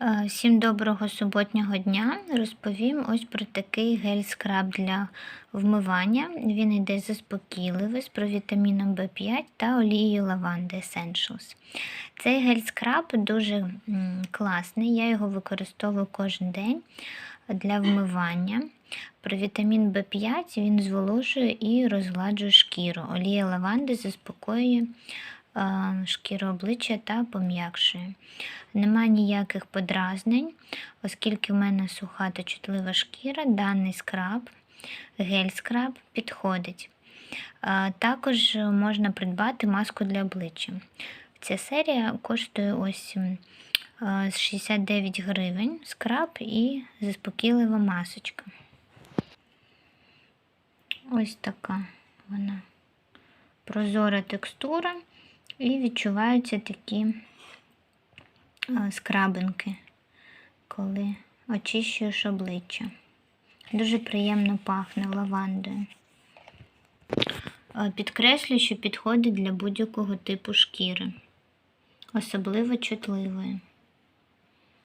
Е, Всім доброго суботнього дня. Розповім ось про такий гель-скраб для вмивання. Він йде заспокійливий з провітаміном В5 та олією лаванди Essentials. Цей гель-скраб дуже класний, я його використовую кожен день для вмивання. Провітамін В5 він зволожує і розгладжує шкіру. Олія лаванди заспокоює шкіру обличчя та пом'якшує. Нема ніяких подразнень, оскільки в мене суха та чутлива шкіра, даний скраб, гель-скраб підходить. Також можна придбати маску для обличчя. Ця серія коштує ось 69 гривень скраб і заспокійлива масочка. Ось така вона прозора текстура і відчуваються такі скрабинки, коли очищуєш обличчя. Дуже приємно пахне лавандою. Підкреслюю, Підкреслю, що підходить для будь-якого типу шкіри, особливо чутливої.